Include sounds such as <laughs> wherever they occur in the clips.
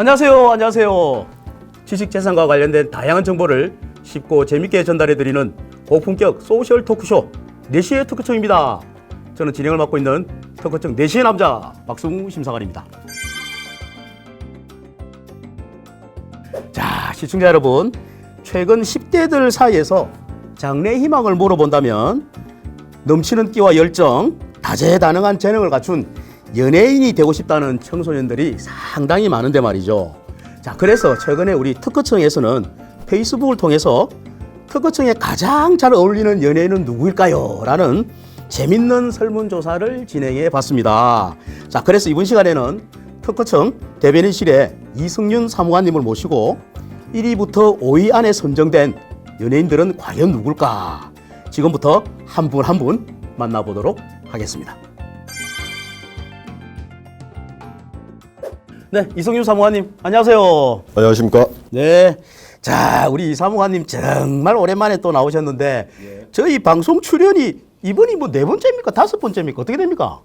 안녕하세요. 안녕하세요. 지식 재산과 관련된 다양한 정보를 쉽고 재밌게 전달해 드리는 고품격 소셜 토크쇼 4시의 토크청입니다. 저는 진행을 맡고 있는 토크청 4시의 남자 박승우 심사관입니다. 자, 시청자 여러분. 최근 10대들 사이에서 장래 희망을 물어본다면 넘치는 끼와 열정, 다재다능한 재능을 갖춘 연예인이 되고 싶다는 청소년들이 상당히 많은데 말이죠. 자, 그래서 최근에 우리 특허청에서는 페이스북을 통해서 특허청에 가장 잘 어울리는 연예인은 누구일까요? 라는 재밌는 설문조사를 진행해 봤습니다. 자, 그래서 이번 시간에는 특허청 대변인실에 이승윤 사무관님을 모시고 1위부터 5위 안에 선정된 연예인들은 과연 누굴까? 지금부터 한 분 한분 만나보도록 하겠습니다. 네, 이성윤 사무관님, 안녕하세요. 안녕하십니까? 네. 자, 우리 이 사무관님 정말 오랜만에 또 나오셨는데, 저희 방송 출연이 이번이 뭐 네 번째입니까? 다섯 번째입니까? 어떻게 됩니까?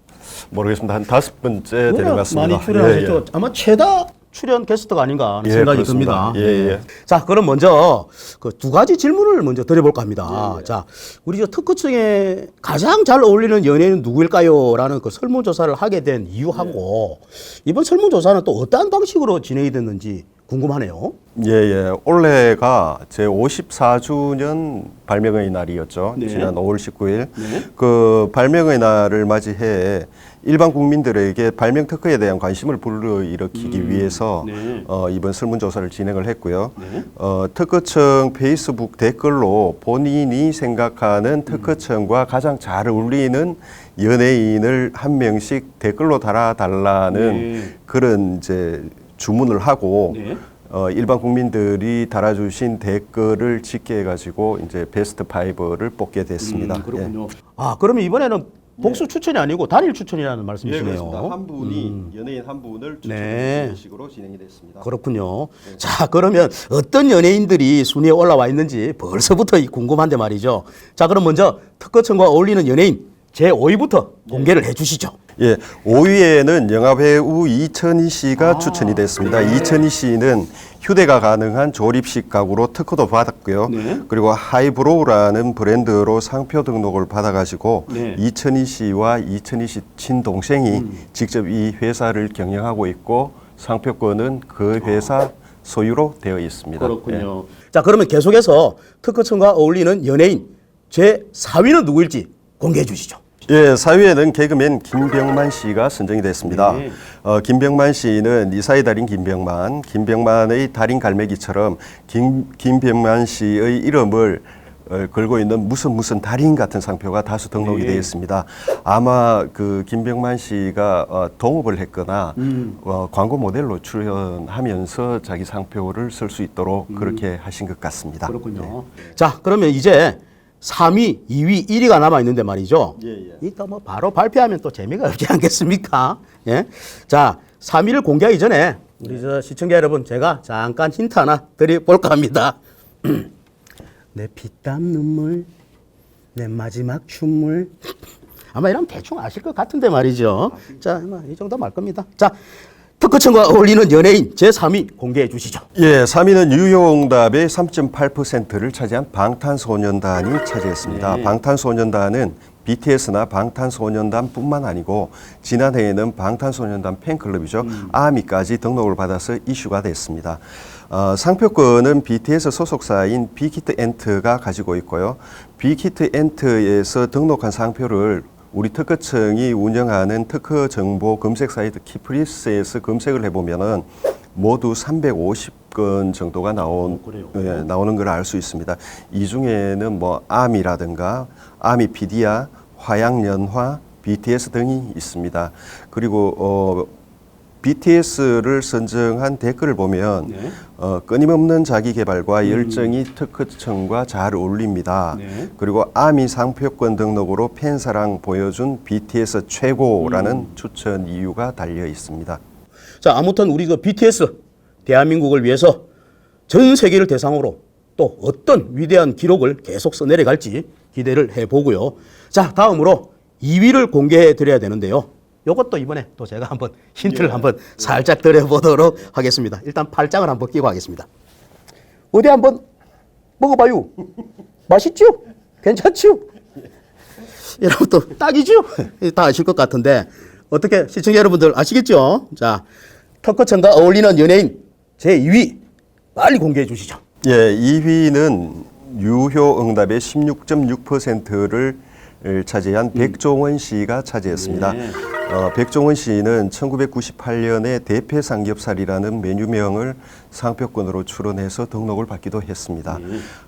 모르겠습니다. 한 다섯 번째 되는 것 같습니다. 많이 출연하셨죠? 예, 예. 아마 최다 출연 게스트가 아닌가 하는 예, 생각이 그렇습니다. 듭니다. 예, 예. 자, 그럼 먼저 그 두 가지 질문을 먼저 드려볼까 합니다. 예, 자, 우리 저 특허청에 가장 잘 어울리는 연예인은 누구일까요? 라는 그 설문조사를 하게 된 이유하고 이번 설문조사는 또 어떠한 방식으로 진행이 됐는지 궁금하네요. 예, 예. 올해가 제 54주년 발명의 날이었죠. 네. 지난 5월 19일. 네. 그 발명의 날을 맞이해 일반 국민들에게 발명 특허에 대한 관심을 불러일으키기 위해서 네. 어, 이번 설문조사를 진행을 했고요. 네. 어, 특허청 페이스북 댓글로 본인이 생각하는 특허청과 가장 잘 어울리는 연예인을 한 명씩 댓글로 달아달라는 네. 그런 이제 주문을 하고 네. 어, 일반 국민들이 달아주신 댓글을 집계해가지고 이제 베스트 파이브를 뽑게 됐습니다. 음, 그렇군요. 아, 그러면 이번에는 복수 추천이 아니고 단일 추천이라는 예, 말씀이시네요. 그렇습니다. 한 분이 연예인 한 분을 네. 추천하는 식으로 진행이 됐습니다. 그렇군요. 자, 그러면 어떤 연예인들이 순위에 올라와 있는지 벌써부터 이 궁금한데 말이죠. 자, 그럼 먼저 특허청과 어울리는 연예인 제 5위부터 공개를 해 주시죠. 예, 5위에는 영화 배우 이천희 씨가 추천이 됐습니다. 이천희 씨는 휴대가 가능한 조립식 가구로 특허도 받았고요. 네. 그리고 하이브로우라는 브랜드로 상표 등록을 받아가지고 네. 이천희 씨와 이천희 씨 친동생이 직접 이 회사를 경영하고 있고 상표권은 그 회사 소유로 되어 있습니다. 예. 자, 그러면 계속해서 특허청과 어울리는 연예인 제 4위는 누구일지 공개해 주시죠. 예, 사위에는 개그맨 김병만 씨가 선정이 됐습니다. 네. 어, 김병만 씨는 이사의 달인 김병만, 김병만의 달인 갈매기처럼 김, 김병만 씨의 이름을 어, 걸고 있는 무슨 무슨 달인 같은 상표가 다수 등록이 네. 되어 있습니다. 아마 그 김병만 씨가 어, 동업을 했거나 음. 어, 광고 모델로 출연하면서 자기 상표를 쓸 수 있도록 그렇게 하신 것 같습니다. 음. 그렇군요. 자, 그러면 이제 3위, 2위, 1위가 남아 있는데 말이죠. 예, 예. 이따 뭐 바로 발표하면 또 재미가 <laughs> 없지 않겠습니까? 예. 자, 3위를 공개하기 전에 우리 저 시청자 여러분 제가 잠깐 힌트 하나 드려볼까 합니다. <clears throat> 내 피땀 눈물, 내 마지막 춤물. 아마 이러면 대충 아실 것 같은데 말이죠. 자, 아마 이 정도 말 겁니다. 자, 특허청과 어울리는 연예인 제 3위 공개해 주시죠. 예, 3위는 유효응답의 3.8%를 차지한 방탄소년단이 차지했습니다. 네. 방탄소년단은 BTS나 방탄소년단뿐만 아니고 지난해에는 방탄소년단 팬클럽이죠 아미까지 등록을 받아서 이슈가 됐습니다. 어, 상표권은 BTS 소속사인 빅히트 엔트가 가지고 있고요. 빅히트 엔트에서 등록한 상표를 우리 특허청이 운영하는 특허 정보 검색 사이트 키프리스에서 검색을 해보면은 모두 350건 정도가 나온 그래요? 예, 나오는 걸 알 수 있습니다. 이 중에는 뭐 아미라든가 아미피디아, 화양연화, BTS 등이 있습니다. 그리고 어, BTS를 선정한 댓글을 보면 네. 어, 끊임없는 자기 개발과 열정이 특허청과 잘 어울립니다. 네. 그리고 아미 상표권 등록으로 팬 사랑 보여준 BTS 최고라는 추천 이유가 달려 있습니다. 자, 아무튼 우리 그 BTS 대한민국을 위해서 전 세계를 대상으로 또 어떤 위대한 기록을 계속 써내려갈지 기대를 해보고요. 자, 다음으로 2위를 공개해 드려야 되는데요. 요것도 이번에 또 제가 한번 힌트를 한번 살짝 드려보도록 하겠습니다. 일단 팔짱을 한번 끼고 하겠습니다. 어디 한번 먹어봐요. 맛있죠? 괜찮죠? 여러분 또 딱이죠? 다 아실 것 같은데 어떻게 시청자 여러분들 아시겠죠? 자 터커천과 어울리는 연예인 제 2위 빨리 공개해 주시죠. 예, 2위는 유효 응답의 16.6%를 차지한 백종원 씨가 차지했습니다. 어, 백종원 씨는 1998년에 대패 삼겹살이라는 메뉴명을 상표권으로 출원해서 등록을 받기도 했습니다.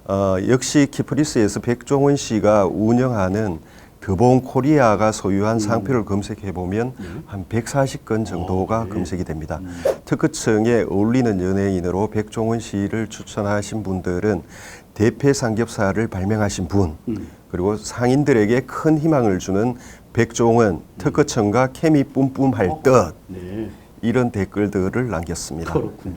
어, 역시 키프리스에서 백종원 씨가 운영하는 드봉 코리아가 소유한 상표를 검색해 보면 한 140건 정도가 검색이 됩니다. 특허청에 어울리는 연예인으로 백종원 씨를 추천하신 분들은 대패 삼겹살을 발명하신 분 그리고 상인들에게 큰 희망을 주는 백종원 특허청과 케미 뿜뿜할 듯 이런 댓글들을 남겼습니다. 그렇군요.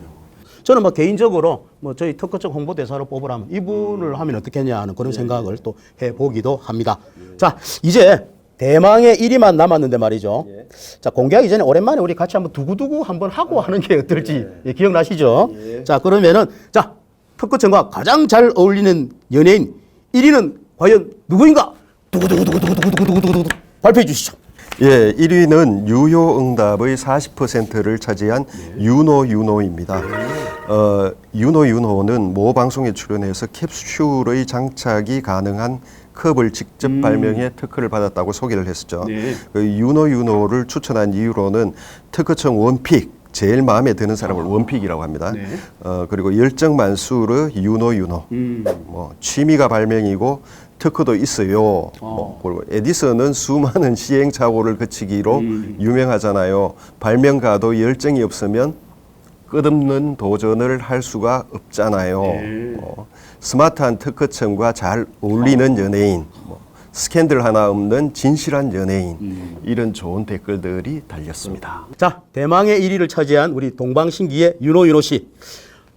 저는 뭐 개인적으로 뭐 저희 특허청 홍보대사로 뽑으라면 이분을 하면 어떻겠냐 하는 그런 생각을 또 해보기도 합니다. 자, 이제 대망의 1위만 남았는데 말이죠. 자, 공개하기 전에 오랜만에 우리 같이 한번 두구두구 한번 하고 하는 게 어떨지 예, 기억나시죠? 자, 그러면은 자, 특허청과 가장 잘 어울리는 연예인 1위는 과연 누구인가? 두구두구두구두구두구두구두구 발표해 주시죠. 예, 1위는 유효 응답의 40%를 차지한 윤호 윤호입니다. 어, 윤호 윤호는 모 방송에 출연해서 캡슐의 장착이 가능한 컵을 직접 발명해 특허를 받았다고 소개를 했었죠. 그 윤호 윤호를 추천한 이유로는 특허청 원픽 제일 마음에 드는 사람을 원픽이라고 합니다. 어, 그리고 열정 만수르 윤호 윤호. 뭐 취미가 발명이고 특허도 있어요. 뭐, 그리고 에디슨은 수많은 시행착오를 거치기로 유명하잖아요. 발명가도 열정이 없으면 끝없는 도전을 할 수가 없잖아요. 어, 스마트한 특허청과 잘 어울리는 연예인, 뭐, 스캔들 하나 없는 진실한 연예인 이런 좋은 댓글들이 달렸습니다. 자, 대망의 1위를 차지한 우리 동방신기의 윤호 윤호 씨.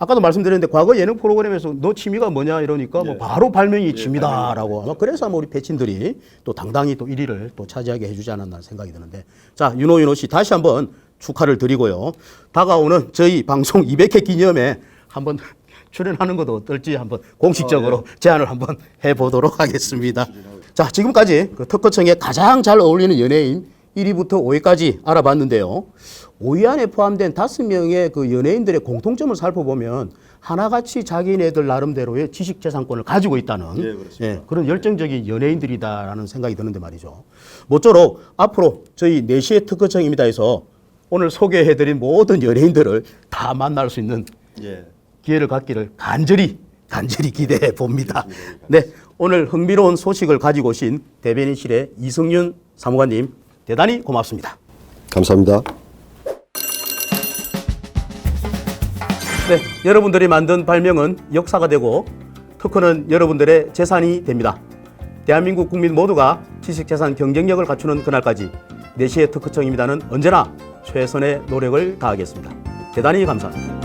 아까도 말씀드렸는데 과거 예능 프로그램에서 너 취미가 뭐냐 이러니까 뭐 바로 발명이 취미다라고 아마 그래서 아마 우리 배친들이 또 당당히 또 1위를 또 차지하게 해주지 않았나 생각이 드는데 자 윤호 윤호 씨 다시 한번 축하를 드리고요. 다가오는 저희 방송 200회 기념에 한번 <laughs> 출연하는 것도 어떨지 한번 공식적으로 제안을 한번 해보도록 하겠습니다. 자 지금까지 그 특허청에 가장 잘 어울리는 연예인 1위부터 5위까지 알아봤는데요. 5위 안에 포함된 다섯 명의 그 연예인들의 공통점을 살펴보면 하나같이 자기네들 나름대로의 지식 재산권을 가지고 있다는 예, 그런 열정적인 연예인들이다라는 생각이 드는데 말이죠. 모쪼록 앞으로 저희 4시의 특허청입니다 해서 오늘 소개해드린 모든 연예인들을 다 만날 수 있는 예. 기회를 갖기를 간절히 간절히 기대해 봅니다. 네, 오늘 흥미로운 소식을 가지고 오신 대변인실의 이승윤 사무관님 대단히 고맙습니다. 감사합니다. 네, 여러분들이 만든 발명은 역사가 되고 특허는 여러분들의 재산이 됩니다. 대한민국 국민 모두가 지식재산 경쟁력을 갖추는 그날까지 4시의 특허청입니다는 언제나 최선의 노력을 다하겠습니다. 대단히 감사합니다.